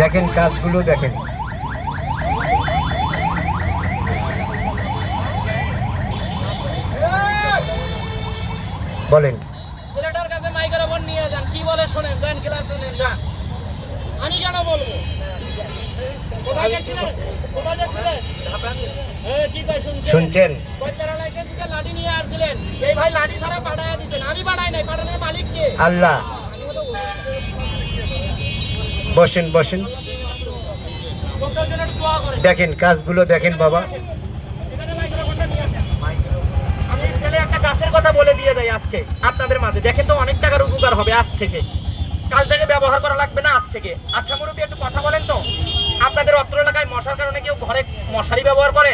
দেখেন কাজগুলো দেখেন। বলেন। ছেলেটার কাছে মাইক্রোফোন নিয়ে যান কি বলে শোনেন যান ক্লাস নেন যান। আমি কেন বলব? কোথায় গেছিলেন কোথায় গেছিলেন কি শুনছেন? লাঠি নিয়ে আসছিলেন? এই ভাই লাঠি ছাড়া পাঠায়া দিছেন। আমি পাঠাই নাই পাঠানোর মালিক কে আল্লাহ। বসেন বসেন। দেখেন কাজগুলো দেখেন বাবা। গাছের কথা বলে দিয়ে যাই আজকে আপনাদের মাঝে। দেখেন তো অনেক টাকার উপকার হবে আজ থেকে। ব্যবহার করা লাগবে না আজ থেকে। আচ্ছা মুরব্বী একটু কথা বলেন তো। আপনাদের অত্র এলাকায় মশার কারণে কেউ ঘরে মশারি ব্যবহার করে?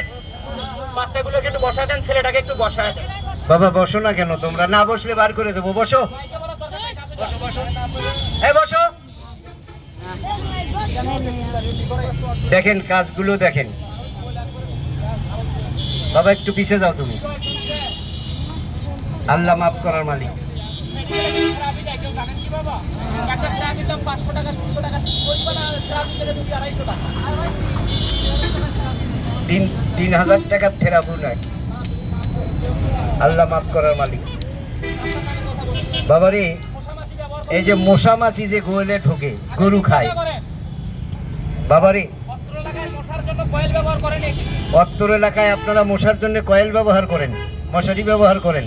বাচ্চাগুলোকে একটু বসায় দেন ছেলেটাকে একটু বসায় দেন। বাবা বসো না কেন তোমরা না বসলে বার করে দেবো। বসো। হ্যাঁ বসো। দেখেন কাজগুলো দেখেন। বাবা, একটু পিছিয়ে যাও তুমি। আল্লাহ মাফ করার মালিক। তিন তিন হাজার টাকার থেরাপু নাকি আল্লাহ মাফ করার মালিক। বাবারে, এই যে মশা মাছি যে গোয়েলে ঢোকে, গরু খায় করেন বাবারে অত্র এলাকায় মশার জন্য কয়েল ব্যবহার করেন নাকি অত্তর এলাকায় আপনারা মশার জন্য কয়েল ব্যবহার করেন মশারি ব্যবহার করেন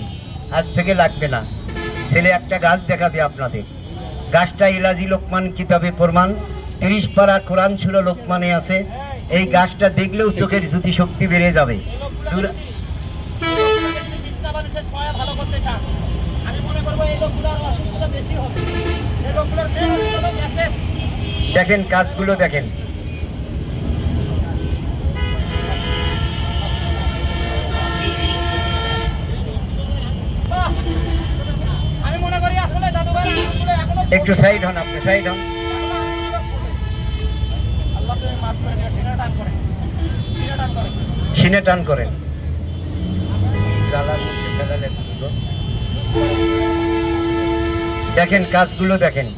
আজ থেকে লাগবে না। ছেলে একটা গাছ দেখাবে আপনাদের। গাছটা ইলাজি লোকমান কিতাবে প্রমাণ তিরিশ পারা কোরআন ছিল লোকমানে আছে। এই গাছটা দেখলেও চোখের জ্যোতি শক্তি বেড়ে যাবে। দূর- বিছনা মানুষের সয়া ভালো করতে চান আমি মনে করব এই লোকগুলোর অসুস্থতা বেশি হবে এই লোকগুলোর মেন অসুস্থ হলো গ্যাসের দেখেন কাজগুলো দেখেন বাহ! আমি মনে করি আসলে দাদু ভাই আঙুলগুলো এখনও একটু সাইড হন আপনি সাইড হন। সিনা টান করেন। দেখেন কাজগুলো দেখেন।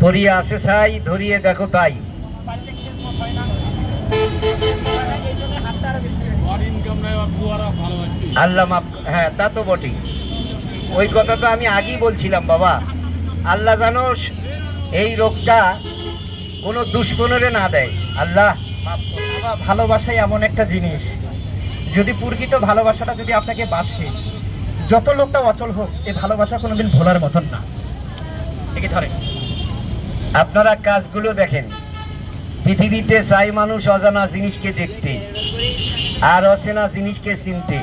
পরিয়া আছে সাই ধরিয়ে দেখো তাই। আল্লাহ মাফ হ্যাঁ তা তো বটেই। ওই কথা তো আমি আগেই বলছিলাম, বাবা। আল্লাহ জানো এই রোগটা কোনো দুশ্মনেরে না দেয়। আল্লাহ বাবা, ভালোবাসাই এমন একটা জিনিস। যদি প্রকৃত ভালোবাসাটা যদি আপনাকে বাসে, যত লোকটা অচল হোক এই ভালোবাসা কোনোদিন ভোলার মতন না। একে ধরে আপনারা কাজগুলো দেখেন। পৃথিবীতে চাই মানুষ অজানা জিনিসকে দেখতে, আর অচেনা জিনিসকে চিনতে।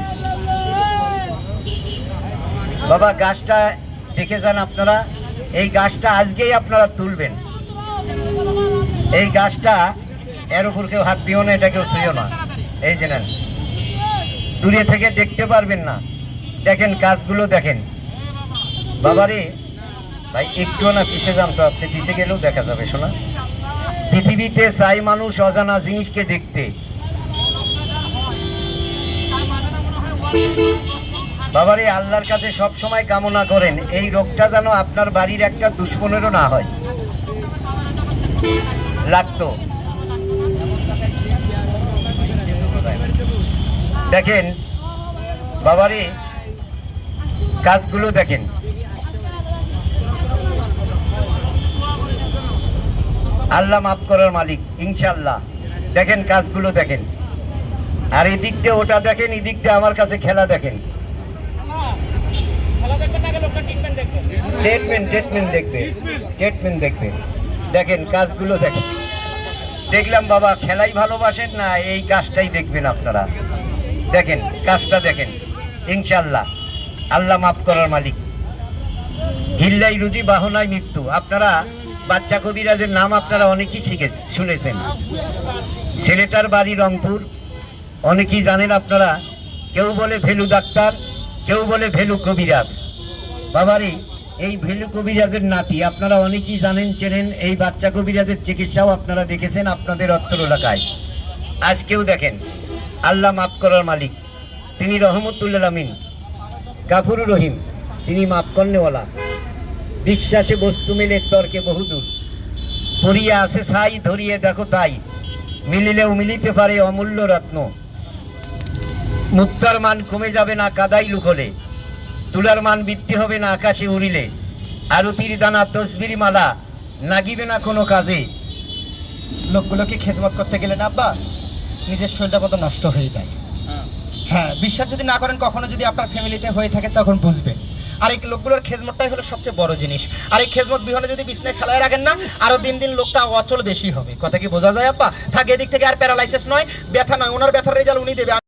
বাবা, গাছটা দেখে যান আপনারা। এই গাছটা আজকেই আপনারা তুলবেন। এই গাছটা এর উপর কেউ হাত দিও না, এটা কেউ ছুঁয়ো না। এই যে নেন। দূরে থেকে দেখতে পারবেন না। দেখেন কাজগুলো দেখেন। বাবারে, ভাই একটু না পিছে যান তো, আপনি পিছে গেলেও দেখা যাবে, শোনা। পৃথিবীতে চাই মানুষ অজানা জিনিসকে দেখতে। বাবারে, আল্লাহর কাছে সব সময় কামনা করেন, এই রোগটা যেন আপনার বাড়ির একটা দুশ্মনেরও না হয়। লাগতো। দেখেন, বাবারে, কাজগুলো দেখেন। আল্লাহ মাফ করার মালিক ইনশাল্লাহ দেখেন, কাজগুলো দেখেন। আর এদিক দিয়ে ওটা দেখেন, এদিক দিয়ে আমার কাছে খেলা দেখেন ভালো দেখবেন না লোকটা ট্রিটমেন্ট ট্রিটমেন্ট দেখবে। ট্রিটমেন্ট দেখবে। দেখেন কাজগুলো দেখেন। দেখলাম বাবা, খেলাই ভালোবাসেন না, এই কাজটাই দেখবেন আপনারা। দেখেন, কাজটা দেখেন। ইনশাল্লাহ আল্লাহ মাফ করার মালিক। হিল্লাই রুজি, বাহনায় মৃত্যু। আপনারা বাচ্চা কবিরাজের নাম আপনারা অনেকেই শিখেছেন শুনেছেন। ছেলেটার বাড়ি রংপুর। অনেকেই জানেন আপনারা। কেউ বলে ভেলু ডাক্তার কেউ বলে ভেলু কবিরাজ। বাবারে, এই ভেলু কবিরাজের নাতি, আপনারা অনেকেই জানেন, চেনেন, এই বাচ্চা কবিরাজের চিকিৎসাও আপনারা দেখেছেন আপনাদের অত্তর এলাকায় আজকেও দেখেন, আল্লাহ মাফ করার মালিক, তিনি রহমতুল্লাহ আমিন গাফুরুর রহিম, তিনি মাফ করনেওয়ালা। বিশ্বাসে বস্তু মিলে, তর্কে বহুদূর পড়িয়া আছে সাই ধরিয়ে দেখো তাই। মিলিলেও মিলিতে পারে অমূল্য রত্ন। মুক্তার মান কমে যাবে না কাদাই লুকলে। তুলার মান বৃদ্ধি হবে না আকাশে উড়িলে। আরতির দানা, তসবির মালা নাগিবে না কোনো কাজে। লোকগুলোকে খেজমত করতে গেলে না আব্বা, নিজের শরীরটা কত নষ্ট হয়ে যায়। হ্যাঁ বিশ্বাস যদি না করেন, কখনো যদি আপনার ফ্যামিলিতে হয়ে থাকে, তখন বুঝবেন। আর এই লোকগুলোর খেজমতটাই হলো সবচেয়ে বড় জিনিস। আর এই খেজমত বিহনে যদি বিছনায় ফেলায় রাখেন না, আরও দিন দিন লোকটা অচল বেশি হবে। কথা কি বোঝা যায় আব্বা? থাকে এদিক থেকে আর প্যারালাইসিস নয়, ব্যথা নয়, ওনার ব্যথার রেজাল্ট উনি দেবে।